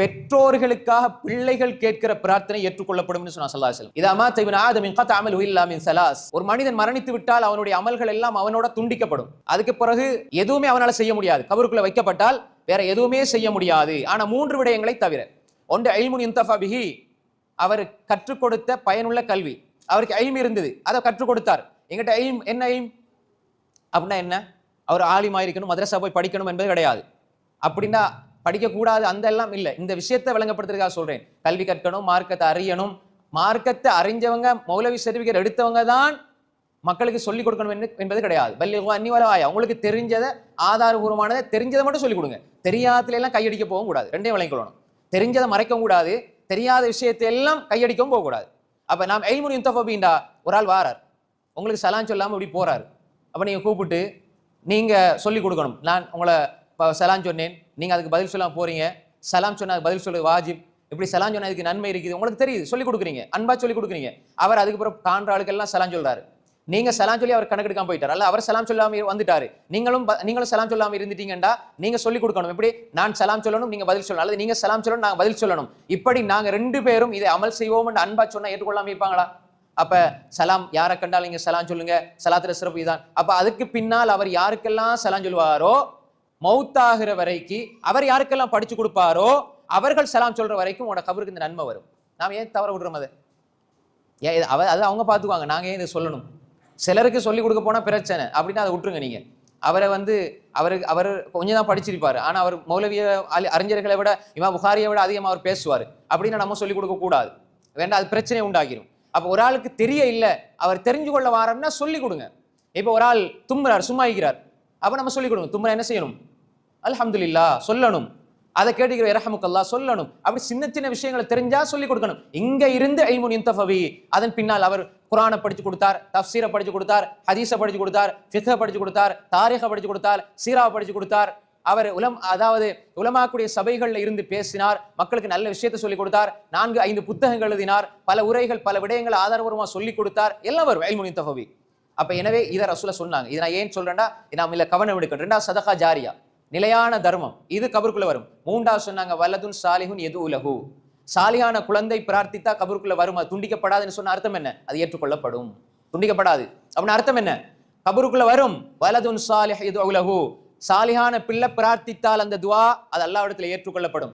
பெற்றோர்களுக்காக பிள்ளைகள் கேட்கிற பிரார்த்தனை ஏற்றுக்கொள்ளப்படும் சொன்னா சல்லா செல்லம் இது அமா தைவன் ஆதமின் கத் அமல் இல்லாமின் சலாஸ். ஒரு மனிதன் மரணித்து விட்டால் அவனுடைய அமல்கள் எல்லாம் அவனோட துண்டிக்கப்படும். அதுக்கு பிறகு எதுவுமே அவனால் செய்ய முடியாது. கபருக்குள்ள வைக்கப்பட்டால் வேற எதுவுமே செய்ய முடியாது. ஆனா மூன்று விடயங்களை தவிர ஒன்று ஐல்முன் இன்தஃபா பிஹி அவர் கற்றுக் கொடுத்த பயனுள்ள கல்வி. அவருக்கு ஐம் இருந்தது. அதை கற்றுக் கொடுத்தார். எங்கிட்ட ஐம் என்ன ஐம் அப்படின்னா என்ன? அவர் ஆலிமா இருக்கணும் மதரசா போய் படிக்கணும் என்பது கிடையாது. அப்படின்னா படிக்கக்கூடாது அந்த எல்லாம் இல்லை. இந்த விஷயத்தை விளங்கப்படுத்துறதுக்காக சொல்கிறேன் கல்வி கற்கணும் மார்க்கத்தை அறியணும். மார்க்கத்தை அறிஞ்சவங்க மௌலவி சர்டிஃபிகேட் எடுத்தவங்க தான் மக்களுக்கு சொல்லிக் கொடுக்கணும் என்று- என்பது கிடையாது. பல்லிகோ அன்னிவலவாயா உங்களுக்கு தெரிஞ்சதை ஆதாரபூர்வமானதை தெரிஞ்சதை மட்டும் சொல்லிக் கொடுங்க. தெரியாததுல எல்லாம் கையடிக்க போகவும் கூடாது. ரெண்டையும் விளங்கிக்கொள்ளணும் தெரிஞ்சதை மறைக்கவும் கூடாது. தெரியாத விஷயத்தை எல்லாம் கையடிக்கவும் போகக்கூடாது அப்போ நாம் எய்முன் யுத்தஃபபீண்டா ஒரு ஆள் வாரார். உங்களுக்கு சலான் சொல்லாமல் இப்படி போகிறார் அப்போ நீங்கள் கூப்பிட்டு நீங்கள் சொல்லிக் கொடுக்கணும். நான் உங்களை இப்போ சலான் சொன்னேன். நீங்கள் அதுக்கு பதில் சொல்லாம போகிறீங்க சலாம் சொன்னால் பதில் சொல்லு வாஜிப். இப்படி சலான் சொன்னால் இதுக்கு நன்மை இருக்குது. உங்களுக்கு தெரியுது. சொல்லி கொடுக்குறீங்க. அன்பா சொல்லிக் கொடுக்குறீங்க. அவர் அதுக்கப்புறம் காண்ற ஆளுக்கெல்லாம் சலான் சொல்கிறாரு நீங்கள் சலாம் சொல்லி அவர் கணக்கெடுக்காம போயிட்டார். அல்ல அவர் சலாம் சொல்லாமல் இரு- வந்துட்டாரு. நீங்களும் நீங்களும் சலாம் சொல்லாமல் இருந்துட்டீங்கன்னா நீங்கள் சொல்லிக் கொடுக்கணும். எப்படி? நான் சலாம் சொல்லணும் நீங்கள் பதில் சொல்லணும். அல்லது நீங்கள் சலாம் சொல்லணும் நாங்கள் பதில் சொல்லணும். இப்படி நாங்கள் ரெண்டு பேரும் இதை அமல் செய்வோம் என்று அன்பா சொன்னால் ஏற்றுக்கொள்ளாம இருப்பாங்களா? அப்போ சலாம் யாரை கண்டாலும் நீங்க சலாம் சொல்லுங்க. சலாத்துல சிறப்பு இதான் அப்போ அதுக்கு பின்னால் அவர் யாருக்கெல்லாம் சலாம் சொல்லுவாரோ மௌத்தாகிற வரைக்கு அவர் யாருக்கெல்லாம் படிச்சு கொடுப்பாரோ அவர்கள் சலாம் சொல்ற வரைக்கும் உங்களோட கபருக்கு இந்த நன்மை வரும். நாம் ஏன் தவற விடுறோம் அதை? ஏன் இது அவ அது அவங்க பார்த்துக்குவாங்க. நாங்கள் ஏன் இதை சொல்லணும்? சிலருக்கு சொல்லி கொடுக்க போனால் பிரச்சனை. அப்படின்னா அதை விட்டுருங்க நீங்கள் அவரை வந்து அவருக்கு அவர் கொஞ்சம் தான் படிச்சிருப்பார். ஆனால் அவர் மௌலவிய அலி- அறிஞர்களை விட இமா புகாரியை விட அதிகமாக அவர் பேசுவார். அப்படின்னு நம்ம சொல்லிக் கொடுக்கக்கூடாது வேண்டாம் அது பிரச்சனை உண்டாகிரும் அப்போ ஒரு ஆளுக்கு தெரிய இல்லை அவர் தெரிஞ்சு கொள்ள வாரம்னா சொல்லிக் கொடுங்க. இப்போ ஒரு ஆள் தும்புறார் சும்மா இருக்கிறார். அப்போ நம்ம சொல்லிக் கொடுங்க. தும்புறா என்ன செய்யணும்? அல்ஹம்துல்லா சொல்லணும். அதை கேட்டுக்கிற இரஹமுக்கல்லா சொல்லணும். அப்படி சின்ன சின்ன விஷயங்களை தெரிஞ்சா சொல்லி கொடுக்கணும். இங்க இருந்து ஐமுன் இன்தஃபவி அதன் பின்னால் அவர் குரானை படிச்சு கொடுத்தார் தஃப்சீரை படிச்சு கொடுத்தார் ஹதீஸை படிச்சு கொடுத்தார் ஃபிக்ஹ படிச்சு கொடுத்தார் தாரிக படிச்சு கொடுத்தார் சீராவை படிச்சு கொடுத்தார். அவர் உலம் அதாவது உலமாக்குடைய சபைகள்ல இருந்து பேசினார் மக்களுக்கு நல்ல விஷயத்தை சொல்லி கொடுத்தார் நான்கு ஐந்து புத்தகங்கள் எழுதினார் பல உரைகள் பல விடயங்களை ஆதாரபூர்வமாக சொல்லி கொடுத்தார் எல்லாம் வரும் ஐமுன் இன்தஃபவி. அப்ப எனவே இதை ரசூலை சொன்னாங்க. இதை நான் ஏன் சொல்கிறேன்னா நாம் இல்லை கவனம் எடுக்கணும். ரெண்டாவது சதகா ஜாரியா. நிலையான தர்மம். இது கபருக்குள்ள வரும். மூன்றாவது சொன்னாங்க வலதுன் சாலிஹுன் எது உலகு சாலியான குழந்தை பிரார்த்தித்தா கபருக்குள்ள வரும். அது துண்டிக்கப்படாதுன்னு சொன்ன அர்த்தம் என்ன? அது ஏற்றுக்கொள்ளப்படும். துண்டிக்கப்படாது. அப்படின்னு அர்த்தம் என்ன? கபருக்குள்ள வரும். வலதுன் சாலிஹ் எது உலகு சாலிஹான பிள்ளை பிரார்த்தித்தால் அந்த துவா அது எல்லா இடத்துல ஏற்றுக்கொள்ளப்படும்.